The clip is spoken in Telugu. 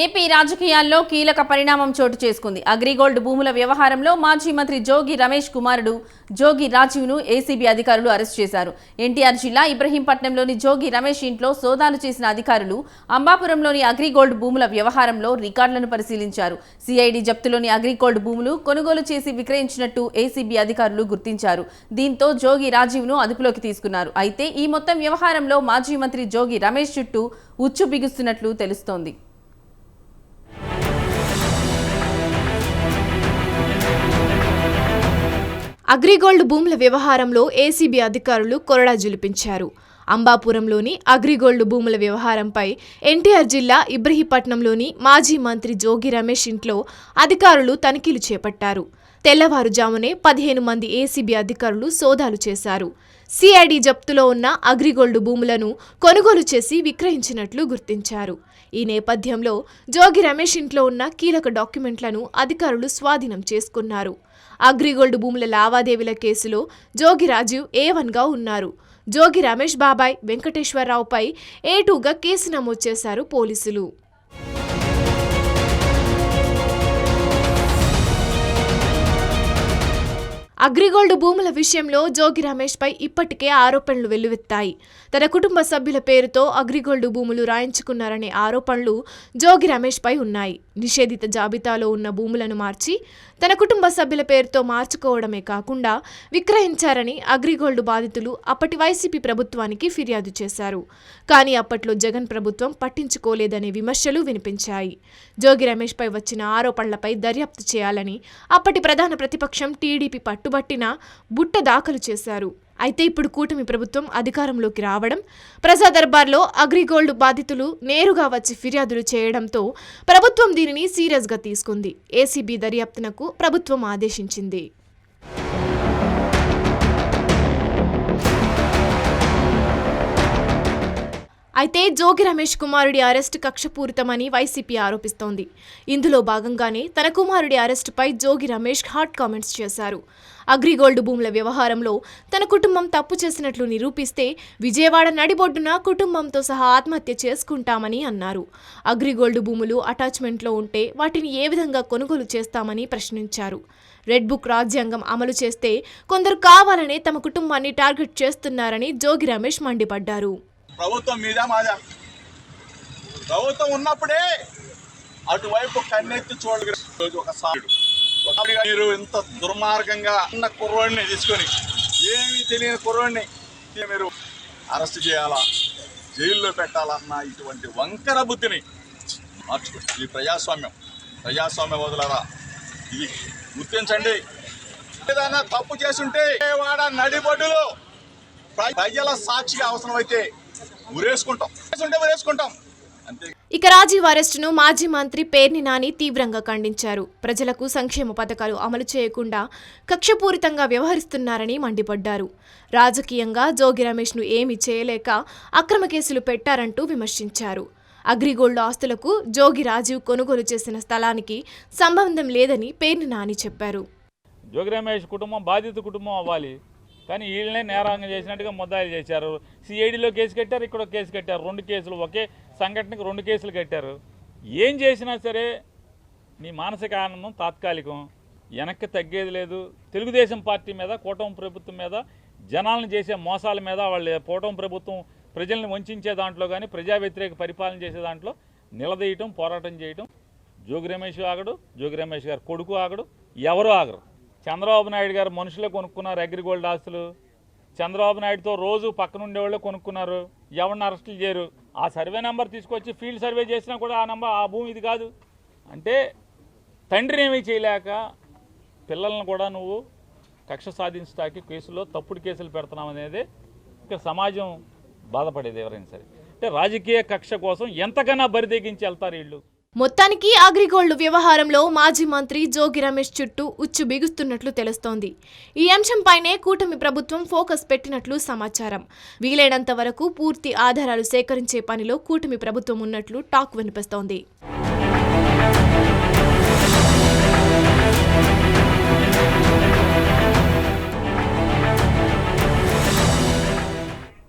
ఏపీ రాజకీయాల్లో కీలక పరిణామం చోటు చేసుకుంది. అగ్రిగోల్డ్ భూముల వ్యవహారంలో మాజీ మంత్రి జోగి రమేష్ కుమారుడు జోగి రాజీవ్ను ఏసీబీ అధికారులు అరెస్ట్ చేశారు. ఎన్టీఆర్ జిల్లా ఇబ్రహీంపట్నంలోని జోగి రమేష్ ఇంట్లో సోదాలు చేసిన అధికారులు అంబాపురంలోని అగ్రిగోల్డ్ భూముల వ్యవహారంలో రికార్డులను పరిశీలించారు. సిఐడి జప్తులోని అగ్రిగోల్డ్ భూములు కొనుగోలు చేసి విక్రయించినట్టు ఏసీబీ అధికారులు గుర్తించారు. దీంతో జోగి రాజీవ్ను అదుపులోకి తీసుకున్నారు. అయితే ఈ మొత్తం వ్యవహారంలో మాజీ మంత్రి జోగి రమేష్ చుట్టూ ఉచ్చు బిగుస్తున్నట్లు తెలుస్తోంది. అగ్రిగోల్డ్ భూముల వ్యవహారంలో ఏసీబీ అధికారులు కొరడా జులిపించారు. అంబాపురంలోని అగ్రిగోల్డ్ భూముల వ్యవహారంపై ఎన్టీఆర్ జిల్లా ఇబ్రహీపట్నంలోని మాజీ మంత్రి జోగి రమేష్ ఇంట్లో అధికారులు తనిఖీలు చేపట్టారు. తెల్లవారుజామునే పదిహేను మంది ఏసీబీ అధికారులు సోదాలు చేశారు. సిఐడి జప్తులో ఉన్న అగ్రిగోల్డ్ భూములను కొనుగోలు చేసి విక్రయించినట్లు గుర్తించారు. ఈ నేపథ్యంలో జోగి రమేష్ ఇంట్లో ఉన్న కీలక డాక్యుమెంట్లను అధికారులు స్వాధీనం చేసుకున్నారు. అగ్రిగోల్డ్ భూముల లావాదేవీల కేసులో జోగి రాజీవ్ ఏ వన్గా ఉన్నారు. జోగి రమేష్ బాబాయ్ వెంకటేశ్వరరావుపై ఏ టూగా కేసు నమోదు చేశారు పోలీసులు. అగ్రిగోల్డ్ భూముల విషయంలో జోగి రమేష్ పై ఇప్పటికే ఆరోపణలు వెల్లువెత్తాయి. తన కుటుంబ సభ్యుల పేరుతో అగ్రిగోల్డ్ భూములు రాయించుకున్నారనే ఆరోపణలు జోగి రమేష్ పై ఉన్నాయి. నిషేధిత జాబితాలో ఉన్న భూములను మార్చి తన కుటుంబ సభ్యుల పేరుతో మార్చుకోవడమే కాకుండా విక్రయించారని అగ్రిగోల్డ్ బాధితులు అప్పటి వైసీపీ ప్రభుత్వానికి ఫిర్యాదు చేశారు. కానీ అప్పట్లో జగన్ ప్రభుత్వం పట్టించుకోలేదనే విమర్శలు వినిపించాయి. జోగి రమేష్ పై వచ్చిన ఆరోపణలపై దర్యాప్తు చేయాలని అప్పటి ప్రధాన ప్రతిపక్షం టీడీపీ పట్టు పట్టుబట్టిన బుట్ట దాఖలు చేశారు. అయితే ఇప్పుడు కూటమి ప్రభుత్వం అధికారంలోకి రావడం ప్రజా దర్బార్లో అగ్రిగోల్డ్ బాధితులు నేరుగా వచ్చి ఫిర్యాదులు చేయడంతో ప్రభుత్వం దీనిని సీరియస్గా తీసుకుంది. ఏసీబీ దర్యాప్తునకు ప్రభుత్వం ఆదేశించింది. అయితే జోగి రమేష్ కుమారుడి అరెస్ట్ కక్షపూరితమని వైసీపీ ఆరోపిస్తోంది. ఇందులో భాగంగానే తన కుమారుడి అరెస్టుపై జోగి రమేష్ హాట్ కామెంట్స్ చేశారు. అగ్రిగోల్డ్ భూముల వ్యవహారంలో తన కుటుంబం తప్పు చేసినట్లు నిరూపిస్తే విజయవాడ నడిబొడ్డున కుటుంబంతో సహా ఆత్మహత్య చేసుకుంటామని అన్నారు. అగ్రిగోల్డ్ భూములు అటాచ్మెంట్లో ఉంటే వాటిని ఏ విధంగా కొనుగోలు చేస్తామని ప్రశ్నించారు. రెడ్ బుక్ రాజ్యాంగం అమలు చేస్తే కొందరు కావాలనే తమ కుటుంబాన్ని టార్గెట్ చేస్తున్నారని జోగి రమేష్ మండిపడ్డారు. ప్రభుత్వం మీద మాదా. ప్రభుత్వం ఉన్నప్పుడే అటువైపు కన్నెత్తి చూడగలిగే ఒక సాయుడు మీరు ఇంత దుర్మార్గంగా ఉన్న కుర్రోడిని తీసుకొని ఏమీ తెలియని కుర్రోడిని మీరు అరెస్ట్ చేయాలా? జైల్లో పెట్టాలన్న ఇటువంటి వంకర బుద్ధిని మార్చుకోండి. ఇది ప్రజాస్వామ్యం. ప్రజాస్వామ్య వదులరా? ఇది గుర్తించండి. ఏదైనా తప్పు చేసుంటే వాడ నడిబొడ్డులో ప్రజల సాక్షిగా అవసరమైతే ఉరేసుకుంటాం ఉరేసుకుంటాం ఇక రాజీవ్ అరెస్టును మాజీ మంత్రి పేర్ని నాని తీవ్రంగా ఖండించారు. ప్రజలకు సంక్షేమ పథకాలు అమలు చేయకుండా కక్షపూరితంగా వ్యవహరిస్తున్నారని మండిపడ్డారు. రాజకీయంగా జోగి రమేష్ను ఏమీ చేయలేక అక్రమ కేసులు పెట్టారంటూ విమర్శించారు. అగ్రిగోల్డ్ ఆస్తులకు జోగి రాజీవ్ కొనుగోలు చేసిన స్థలానికి సంబంధం లేదని పేర్ని నాని చెప్పారు. జోగి రమేష్ కుటుంబం బాధిత కుటుంబం అవ్వాలి. కానీ వీళ్ళనే నేరాంగం చేసినట్టుగా ముద్దాయిలు చేశారు. సిఐడిలో కేసు కట్టారు ఇక్కడ కేసు కట్టారు. రెండు కేసులు ఒకే సంఘటనకు రెండు కేసులు కట్టారు. ఏం చేసినా సరే నీ మానసిక ఆనందం తాత్కాలికం. వెనక్కి తగ్గేది లేదు. తెలుగుదేశం పార్టీ మీద కూటమి ప్రభుత్వం మీద జనాలను చేసే మోసాల మీద వాళ్ళ కూటమి ప్రభుత్వం ప్రజల్ని వంచే దాంట్లో కానీ ప్రజా వ్యతిరేక పరిపాలన చేసే దాంట్లో నిలదీయటం పోరాటం చేయటం. జోగి రమేష్ ఆగడు జోగి రమేష్ గారు కొడుకు ఆగడు ఎవరు ఆగరు. చంద్రబాబు నాయుడు గారు మనుషులే కొనుక్కున్నారు అగ్రిగోల్డ్ ఆస్తులు. చంద్రబాబు నాయుడుతో రోజు పక్కన ఉండేవాళ్ళే కొనుక్కున్నారు. ఎవరిని అరెస్టులు చేయరు. ఆ సర్వే నెంబర్ తీసుకొచ్చి ఫీల్డ్ సర్వే చేసినా కూడా ఆ నెంబర్ ఆ భూమి ఇది కాదు. అంటే తండ్రిని ఏమీ చేయలేక పిల్లలను కూడా నువ్వు కక్ష సాధించడానికి కేసులో తప్పుడు కేసులు పెడుతున్నావు అనేది ఇక సమాజం బాధపడేది ఎవరైనా సరే. అంటే రాజకీయ కక్ష కోసం ఎంతకన్నా బరిదెగించి వెళ్తారు వీళ్ళు. మొత్తానికి అగ్రిగోల్డ్ వ్యవహారంలో మాజీ మంత్రి జోగి రమేష్ చుట్టూ ఉచ్చు బిగుస్తున్నట్లు తెలుస్తోంది. ఈ అంశంపైనే కూటమి ప్రభుత్వం ఫోకస్ పెట్టినట్లు సమాచారం. వీలైనంత వరకు పూర్తి ఆధారాలు సేకరించే పనిలో కూటమి ప్రభుత్వం ఉన్నట్లు టాక్ వినిపిస్తోంది.